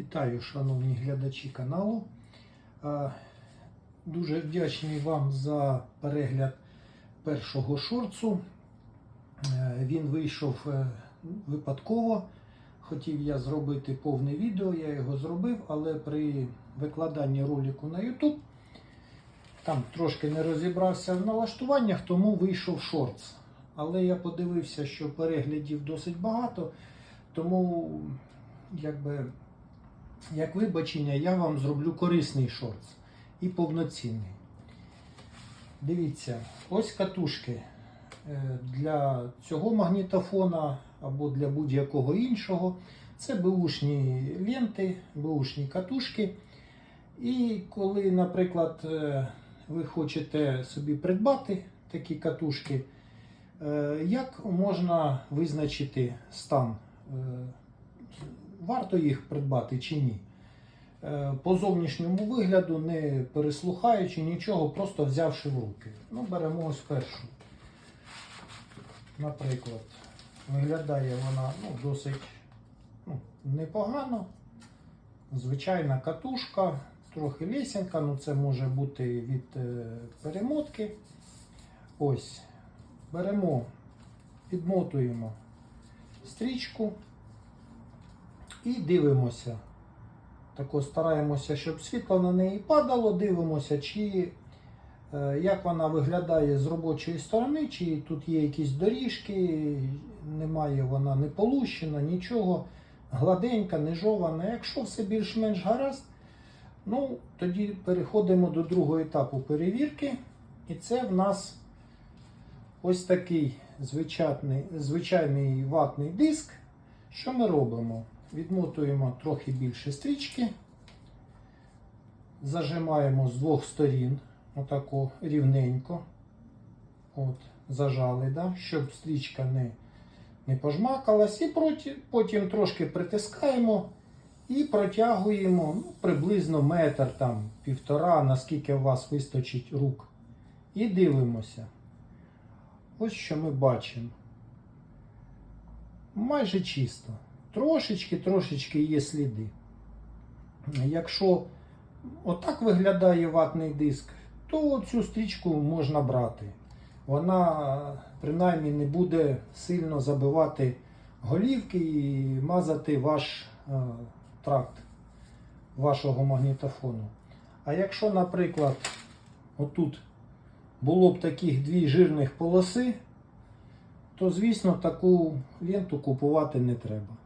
Вітаю, шановні глядачі каналу. Е, Дуже вдячний вам за перегляд першого шорцу. Е, Він вийшов е, випадково. Хотів я зробити повне відео, я його зробив, але при викладанні ролику на YouTube там трошки не розібрався в налаштуваннях, тому вийшов шортс. Але я подивився, що переглядів досить багато, тому якби як вибачення, я вам зроблю корисний шортс і повноцінний. Дивіться, ось катушки е, для цього магнітофона або для будь-якого іншого. Це беушні ленти, беушні катушки. І коли, наприклад, е, ви хочете собі придбати такі катушки, е, як можна визначити стан? Варто їх придбати чи ні? Е, По зовнішньому вигляду, не переслухаючи нічого, просто взявши в руки. Ну, беремо ось першу. Наприклад, виглядає вона ну, досить ну, непогано. Звичайна катушка, трохи лесенка, ну це може бути від е, перемотки. Ось. Беремо, підмотуємо стрічку і дивимося. Тако стараємося, щоб світло на неї падало, дивимося, чи е, як вона виглядає з робочої сторони, чи тут є якісь доріжки, немає вона не полущена, нічого, гладенька, не жована. Якщо все більш-менш гаразд, ну, тоді переходимо до другого етапу перевірки. І це в нас ось такий звичайний, звичайний ватний диск. Що ми робимо? Відмотуємо трохи більше стрічки, зажимаємо з двох сторін, отако рівненько. От, зажали, да? щоб стрічка не, не пожмакалась. І проти, потім трошки притискаємо і протягуємо ну, приблизно метр, там, півтора, наскільки у вас вистачить рук. І дивимося. Ось що ми бачимо. Майже чисто. Трошечки, трошечки є сліди. Якщо отак виглядає ватний диск, то цю стрічку можна брати. Вона принаймні не буде сильно забивати голівки і мазати ваш е, тракт вашого магнітофону. А якщо, наприклад, отут було б таких дві жирних полоси, то, звісно, таку ленту купувати не треба.